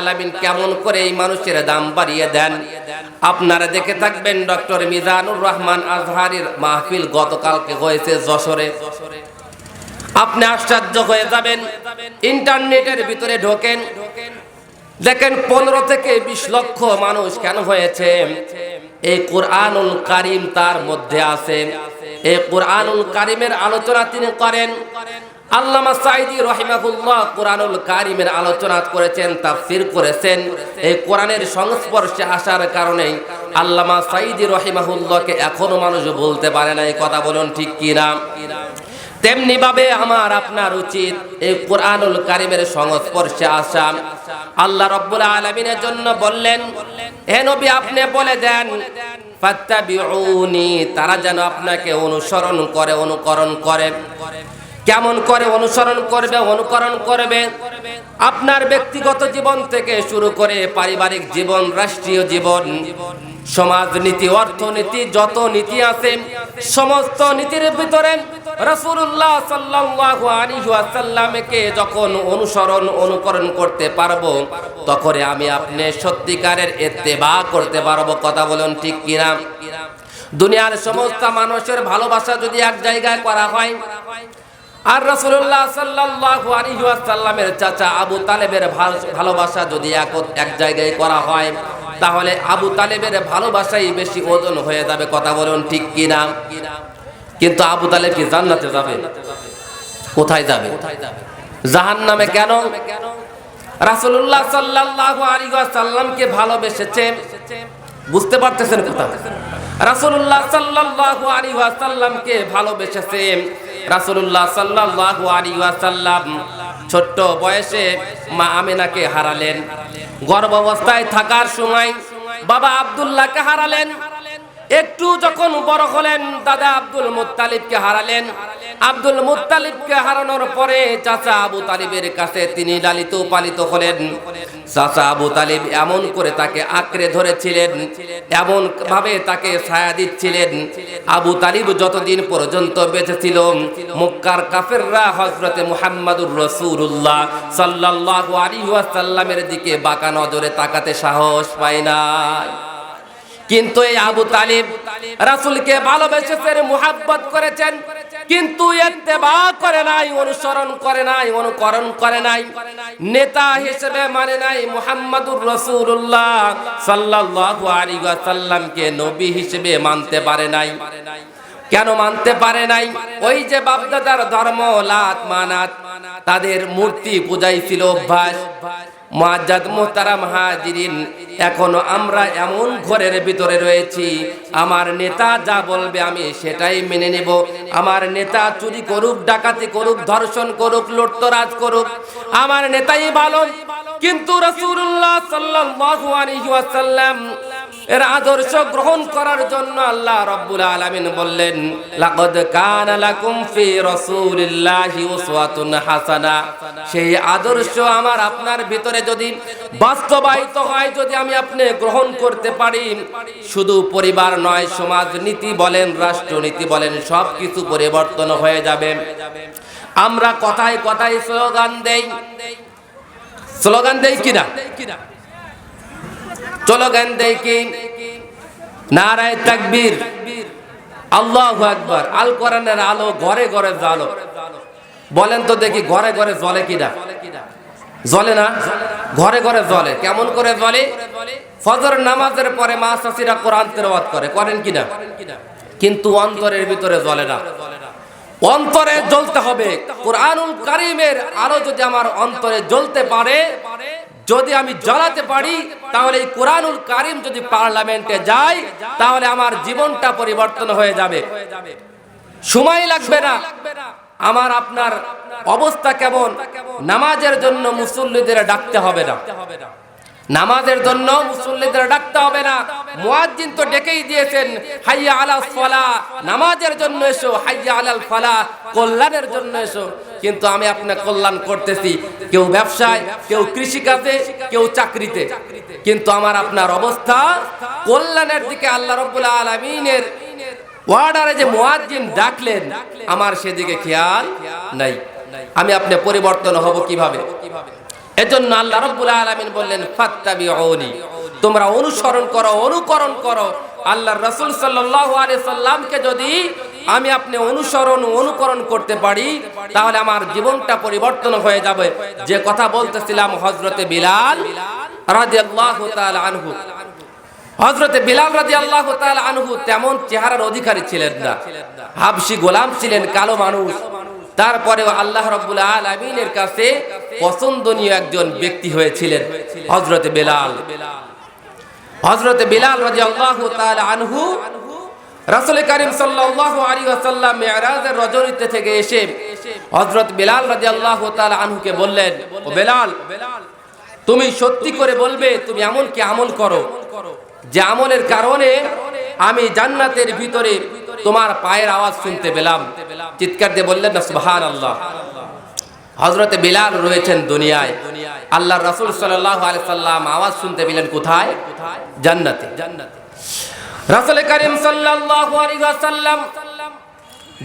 আলামিন কেমন করে এই মানুষের দাম বাড়িয়ে দেন? আপনারা দেখে থাকবেন ডক্টর মিজানুর রহমান আজহারির মাহফিল গতকালকে হয়েছে যশোরে। আপনি আশ্চর্য হয়ে যাবেন, ইন্টারনেটের ভিতরে ঢোকেন, দেখেন পনেরো থেকে বিশ লক্ষ মানুষ কেন হয়েছে? এই কোরআনুল কারিম তার মধ্যে আছে। এই কোরআনুল কারিমের আলোচনা তিনি করেন। আল্লামা সাইদি রহিমাহুল্লাহ কোরআনুল কারিমের আলোচনা করেছেন, তাফসির করেছেন। এই কোরআনের সংস্পর্শে আসার কারণে আল্লামা সাইদি রহিমাহুল্লাহকে এখনও মানুষ বলতে পারে না। এই কথা বলুন ঠিক কিনা? তেমনি ভাবে আমার আপনার উচিত এই কোরআনুল কারিমের সংস্পর্শে আসা। আল্লাহ রব্বুল আলমিনের জন্য বললেন, হে নবী, আপনি বলে দেন তারা যেন আপনাকে অনুসরণ করে, অনুকরণ করে। কেমন করে অনুসরণ করবে, অনুকরণ করবে? আপনার ব্যক্তিগত জীবন থেকে শুরু করে পারিবারিক জীবন, রাষ্ট্রীয় জীবন সমাজনীতি অর্থনীতি, যত নীতি আছে, সমস্ত নীতির ভিতরে রাসূলুল্লাহ সাল্লাল্লাহু আলাইহি ওয়াসাল্লামকে যখন অনুসরণ, অনুকরণ করতে পারব তখন আমি আপনি সত্যিকারের ইত্তেবা করতে পারব। কথা বলুন ঠিক কিনা? দুনিয়ার সমস্ত মানুষের ভালোবাসা যদি এক জায়গায় করা হয়, আর রাসূলুল্লাহ সাল্লাল্লাহু আলাইহি ওয়াসাল্লামের চাচা আবু তালেবের ভালোবাসা যদি এক এক জায়গায় করা হয় তাহলে আবু তালেবের ভালোবাসাই বেশি ওজন হয়ে যাবে, কথা বলুন ঠিক কিনা? কিন্তু আবু তালেব কি জান্নাতে যাবে? কোথায় যাবে? জাহান্নামে কেন? রাসূলুল্লাহ সাল্লাল্লাহু আলাইহি ওয়াসাল্লামকে ভালোবেসেছে। বুঝতে পারতেছেন কথা? রাসূলুল্লাহ সাল্লাল্লাহু আলাইহি ওয়াসাল্লামকে ভালোবেসেছে। রাসূলুল্লাহ সাল্লাল্লাহু আলাইহি ওয়াসাল্লাম ছোট্ট বয়সে মা আমিনাকে হারালেন। গর্ভাবস্থায় থাকার সময় বাবা আবদুল্লাহকে হারালেন। একটু যখন বড় হলেন, দাদা আব্দুল মুত্তালিবকে হারালেন। আব্দুল মুত্তালিবকে হারানোর পরে চাচা আবু তালিবের কাছে তিনি লালিত পালিত হলেন। চাচা আবু তালিব এমন করে তাকে আঁকড়ে ধরেছিলেন, এমন ভাবে তাকে ছায়া দিচ্ছিলেন। আবু তালিব যতদিন পর্যন্ত বেঁচে ছিল, মক্কার কাফেররা হজরতে মুহাম্মাদুর রসুল্লাহ সাল্লাল্লাহু আলাইহি ওয়াসাল্লামের দিকে বাঁকা নজরে তাকাতে সাহস পায় না কিন্তু এই আবু তালিব রাসূলকে ভালোবেসেছেন মুহাব্বত করেছেন, কিন্তু ইত্তেবা করে নাই, অনুসরণ করে নাই, অনুকরণ করে নাই। নেতা হিসেবে মানে নাই মুহাম্মাদুর রাসূলুল্লাহ সাল্লাল্লাহু আলাইহি ওয়াসাল্লামকে নবী হিসেবে মানতে পারে নাই। কেন মানতে পারে নাই? ওই যে বাপদাদার ধর্ম, লাত মানাত, তাদের মূর্তি পূজাই ছিল অভ্যাস। মুআজ্জাদ মোহতারা হাজিরিন, এখনও আমরা এমন ঘরের ভিতরে রয়েছি, আমার নেতা যা বলবে আমি সেটাই মেনে নেব। আমার নেতা চুরি করুক, ডাকাতি করুক, ধর্ষণ করুক, লুটতরাজ করুক, আমার নেতাই ভালো। কিন্তু আলাইহি ওয়াসাল্লাম এর আদর্শ গ্রহণ করার জন্য আল্লাহ রাব্বুল আলামিন বললেন, লাকাদ কানা লাকুম ফি রাসূলিল্লাহি হাসানা। সেই আদর্শ আমার আপনার ভিতরে যদি বাস্তবায়িত হয়, যদি আমি আপনি গ্রহণ করতে পারি, শুধু পরিবার নয়, সমাজ নীতি বলেন রাষ্ট্রনীতি বলেন সব কিছু পরিবর্তন হয়ে যাবে। আমরা কথায় কথায় স্লোগান দেই। স্লোগান দেই কিনা? স্লোগান দেই কি? নারায় তাকবীর। আল্লাহু আকবার। আল কোরআনের আলো ঘরে ঘরে জ্বালো। বলেন তো দেখি ঘরে ঘরে জ্বলে কিনা? জ্বলে না? ঘরে ঘরে জ্বলে। কেমন করে জ্বলে? ফজর নামাজের পরে মা চাষিরা কোরআন তেলাওয়াত করে। করেন কিনা? কিন্তু অন্তরের ভিতরে জ্বলে না। অন্তরে জ্বলতে হবে। কোরআনুল কারিমের আলো যদি আমার অন্তরে জ্বলতে পারে যদি আমি জ্বালাতে পারি, তাহলে এই কোরআনুল কারিম যদি পার্লামেন্টে যায়, তাহলে আমার জীবনটা পরিবর্তন হয়ে যাবে। সময় লাগবে না। আমার আপনার অবস্থা কেমন? নামাজের জন্য মুসল্লিদের ডাকতে হবে না। নামাজের জন্য মুসল্লিদের ডাকতে হবে না। মুয়াজ্জিন তো ডেকেই দিয়েছেন, হাইয়া আলা ফালা নামাজের জন্য এসো, হাইয়া আলাল ফালা। কল্যাণের জন্য এসো। কিন্তু আমি আপনার কল্যাণ করতেছি। কেউ ব্যবসায়, কেউ কৃষিকাজে, কেউ চাকরিতে। কিন্তু আমার আপনার অবস্থা, কল্যাণের দিকে আল্লাহ রব্বুল আলামিনের ওয়ার্ডারে যে মুয়াজ্জিন ডাকলেন, আমার সেদিকে খেয়াল নাই। আমি আপনি পরিবর্তন হব কীভাবে? এজন্য আল্লাহ রব্বুল আলামিন বললেন, ফাত্তাবিউনি। তোমরা অনুসরণ করো, অনুকরণ করো। আল্লাহর রসুল আলাইহি সাল্লামকে যদি আমি আপনি অনুসরণ, অনুকরণ করতে পারি, তাহলে আমার জীবনটা পরিবর্তন হয়ে যাবে। যে কথা বলতেছিলাম হযরতে বিলাল আনহু। হজরতে বিলাল রাজি আল্লাহ আনহু তেমন চেহারার অধিকারী ছিলেন না। হাবসি গোলাম ছিলেন, কালো মানুষ। তারপরেও আল্লাহ রব্বুল আলমিনের কাছে পছন্দনীয় একজন ব্যক্তি হয়েছিলেন হজরতে বেলাল। হজরতে বিলাল রাজি আল্লাহ আনহু সাল্লাহ আলী মেয়ারাজের রজনীতে থেকে এসে হজরত বিলাল রাজি আল্লাহ আনহুকে বললেন, ও বেলাল, তুমি সত্যি করে বলবে তুমি এমন কি আমল করো যে আমলের কারণে আমি জান্নাতের ভিতরে তোমার পায়ের আওয়াজ শুনতে পেলাম? চিৎকার দিয়ে বললেন না সুবহান আল্লাহ হজরতে বিলাল রয়েছেন দুনিয়ায়। আল্লাহ রাসুল সাল্লাম আওয়াজ শুনতে পেলেন কোথায়? জান্নাতে। জান্নাতে রাসুল করিম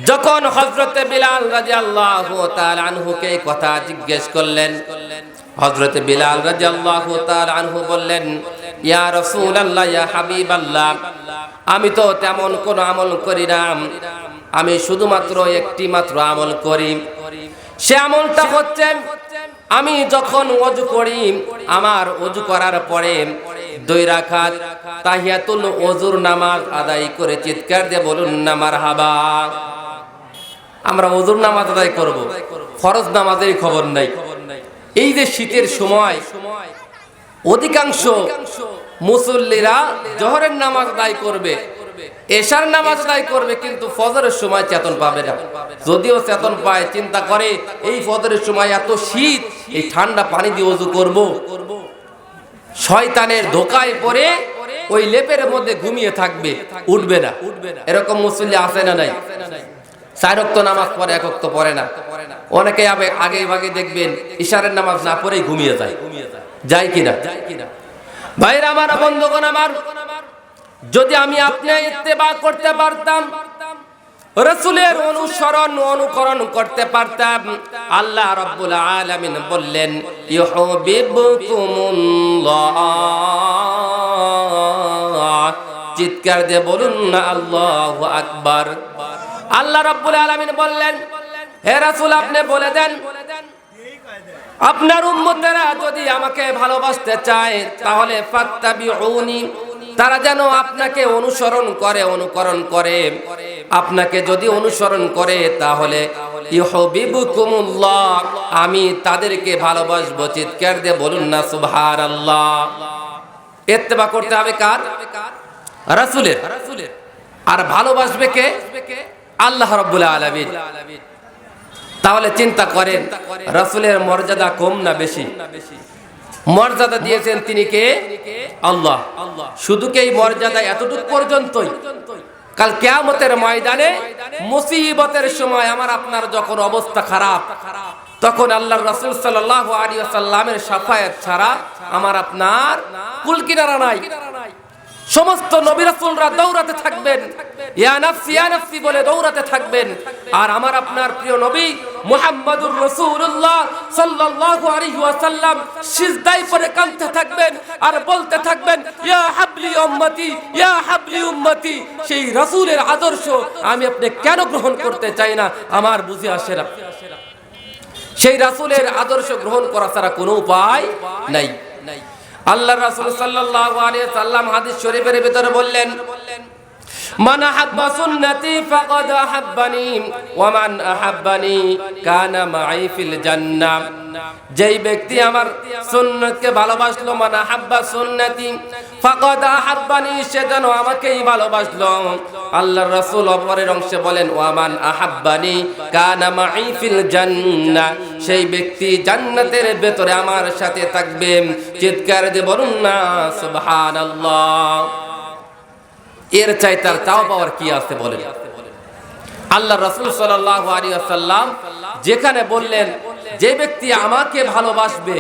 যখন হজরতে বিলাল রাদিয়াল্লাহু তাআলা আনহুকে কথা জিজ্ঞেস করলেন হজরতে বিলাল রাদিয়াল্লাহু তাআলা আনহু বললেন, ইয়া রাসূলুল্লাহ, ইয়া হাবিবাল্লাহ, আমি তো তেমন কোনো আমল করি না। আমি শুধুমাত্র একটি মাত্র আমল করি। সে আমলটা হচ্ছে আমি যখন অজু করি, আমার অজু করার পরে দুই রাখাত তাহিয়াতুল অজুর নামাজ আদায় করে চিৎকার দিয়ে বলুন নামার হাবা আমরা অজুর নামাজ আদায় করব। ফরজ নামাজের খবর নাই। এই যে শীতের সময়, অধিকাংশ মুসল্লিরা জহরের নামাজ আদায় করবে। এশার নামাজ আদায় করবে, কিন্তু ফজরের সময় চেতন পাবে না। যদিও চেতন পায়, চিন্তা করে, এই ফজরের সময় এত শীত, এই ঠান্ডা পানি দিয়ে অজু করব। শয়তানের ধোকায় পড়ে ওই লেপের মধ্যে ঘুমিয়ে থাকবে, উঠবে না। এরকম মুসল্লি আছে না নাই? চারক্ত নামাজ পড়ে একক্ত পড়ে না। অনেকে আগে ভাগে দেখবেন, ইশারের নামাজ না পড়েই ঘুমিয়ে যায়। ঘুমিয়ে যায় কিনা? ভাইরা আমার বন্ধুগণ আমার যদি আমি আপনি ইত্তেবা করতে পারতাম, রসুলের অনুসরণ অনুকরণ করতে পারতাম, আল্লাহ রব্বুল আলামিন বললেন চিৎকার দিয়ে বলুন না, আল্লাহু আকবার। আল্লাহ রব্বুল আলামিন বললেন, হে রাসূল, আপনি বলে দেন, আপনার উম্মতেরা যদি আমাকে ভালোবাসতে চায়, তাহলে তারা যেন আপনাকে অনুসরণ করে, অনুকরণ করে। আপনাকে যদি অনুসরণ করে, তাহলে আমি তাদেরকে ভালোবাসবো। চিৎকার দিয়ে বলুন না, সুবহানাল্লাহ। ইত্তেবা করতে হবে কার? রাসূলের। আর ভালোবাসবে কে? আল্লাহ রাব্বুল আলামিন। তাহলে চিন্তা করেন, রাসূলের মর্যাদা কম না বেশি? মর্যাদা দিয়েছেন তিনি কে? আল্লাহ। শুধু কি এই মর্যাদা এতটুকু পর্যন্তই? কাল কেয়ামতের ময়দানে, মুসিবতের সময় আমার আপনার যখন অবস্থা খারাপ, তখন আল্লাহ রাসূল সাল্লাল্লাহু আলাইহি ওয়াসাল্লামের শাফায়াত ছাড়া আমার আপনার কুলকিনারা নাই। সমস্ত নবী রাসূলরা দৌড়াতে থাকবেন। ইয়া নাফসি ইয়া নাফসি বলে দৌড়াতে থাকবেন। আর আমার আপনার প্রিয় নবী মুহাম্মাদুর রাসূলুল্লাহ সাল্লাল্লাহু আলাইহি ওয়াসাল্লাম সিজদায় পড়ে কাঁদতে থাকবেন আর বলতে থাকবেন, ইয়া হাবলি উম্মতি, ইয়া হাবলি উম্মতি। সেই রাসূলের আদর্শ আমি আপনি কেন গ্রহণ করতে চাই না, আমার বুঝে আসে না। সেই রাসূলের আদর্শ গ্রহণ করা ছাড়া কোনো উপায় নাই। আল্লাহ রাসুল সাল্লাহ আলিয়া সাল্লাম হাদিস শরীফের ভিতরে বললেন আহাব্বা সুন্নতি ফাকাদ আহাব্বানি ওয়া মান আহাব্বানি কানা মাই ফিল জান্নাহ। যেই ব্যক্তি আমার সুন্নতকে ভালোবাসলো, মান সুন্নতি আহাব্বানি, সে যেন আমাকেই ভালোবাসলো। অপরের অংশে বলেন, ওয়া মান আহাব্বানি কানা ফিল সেই ব্যক্তি জান্নাতের ভেতরে আমার সাথে থাকবে। চিৎকার দিয়ে বলুন না, সুবহানাল্লাহ। এর চাই তার চাও পাওয়ার কি আছে বলেন? আল্লাহ রসুল আলাইহি ওয়াসাল্লাম যেখানে বললেন, যে ব্যক্তি আমাকে ভালোবাসবে,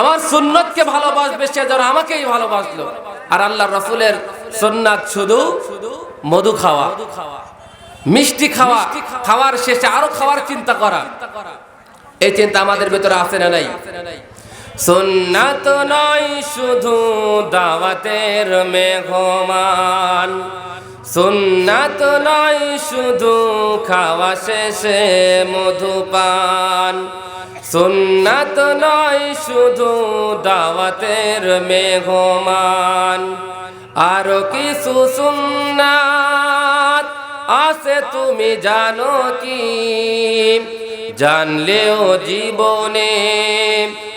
আমার সুন্নতকে ভালোবাসবে, সে যেন আমাকেই ভালোবাসলো। আর আল্লাহ রসুলের সুন্নাত শুধু মধু খাওয়া, মিষ্টি খাওয়া, খাওয়ার শেষে আরও খাওয়ার চিন্তা করা। এই চিন্তা আমাদের ভেতরে আছে না নাই? সুন্নাত নয়, শুধু দাওয়াতের মেঘমান সুন্নাত নয়, শুধু খাওয়া শেষে মধুপান সুন্নাত নয়, শুধু দাওয়াতের মেঘমান আরও কিছু সুন্নাত আছে, তুমি জানো কি? জানলেও জীবনে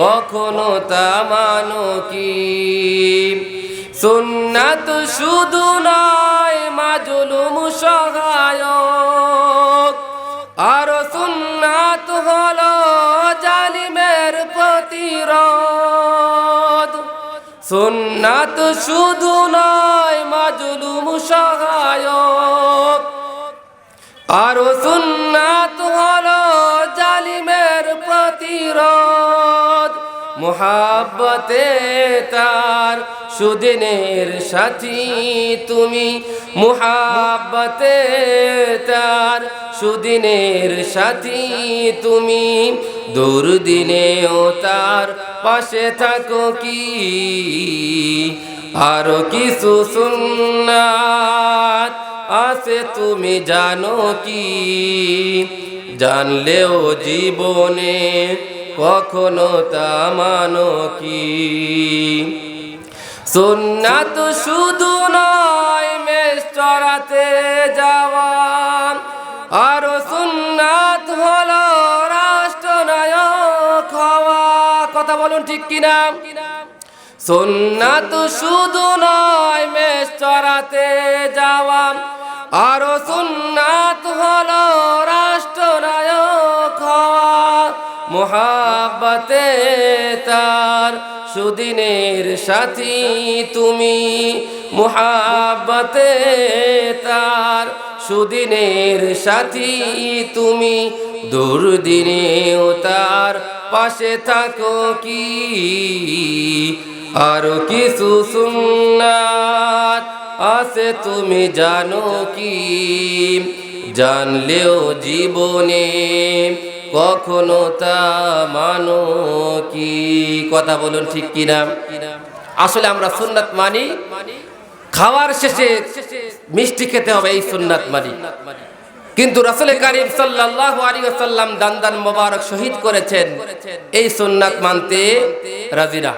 কখনো তা মানো কি? সুন্নাত শুধু নয় মাজলুম সহায়ক। আরও সুন্নাত হলো জালিমের প্রতিরোধ। সুন্নাত শুধু নয় মাজলুম সহায়ক। আরও মোহাব্বতে তার সুদিনের সাথী তুমি। মোহাব্বতে তার সুদিনের সাথী তুমি। দুর্দিনেও তার পাশে থাকো কি? আরও কিছু সুন্নাত আছে তুমি জানো কি? জানলেও জীবনে কখনো তা মানো কি? সুন্নাত শুধু নয় মেষ চড়াতে যাওয়া। আরও সুন্নাত হলো রাষ্ট্রনায়ক হওয়া। কথা বলুন ঠিক কিনা? সুন্নাত শুধু নয় মেষ চড়াতে যাওয়া। আরও সুন্নাত হলো মোহাব্বতে তার সুদিনের সাথী তুমি। মোহাব্বতে তার সুদিনের সাথী তুমি। দুর্দিনেও তার পাশে থাকো কি? আরও কিছু সুন্নাত আছে তুমি জানো কি? জানলেও জীবনে কখনো তা মানো কি? কথা বলুন ঠিক কিনা? আসলে আমরা সুন্নাত মানি, খাওয়ার শেষে মিষ্টি খেতে হবে, এই সুন্নাত মানি। কিন্তু রাসুল কারিম সাল্লাহ আলী দান দান মোবারক শহীদ করেছেন, এই সুন্নাত মানতে রাজিরা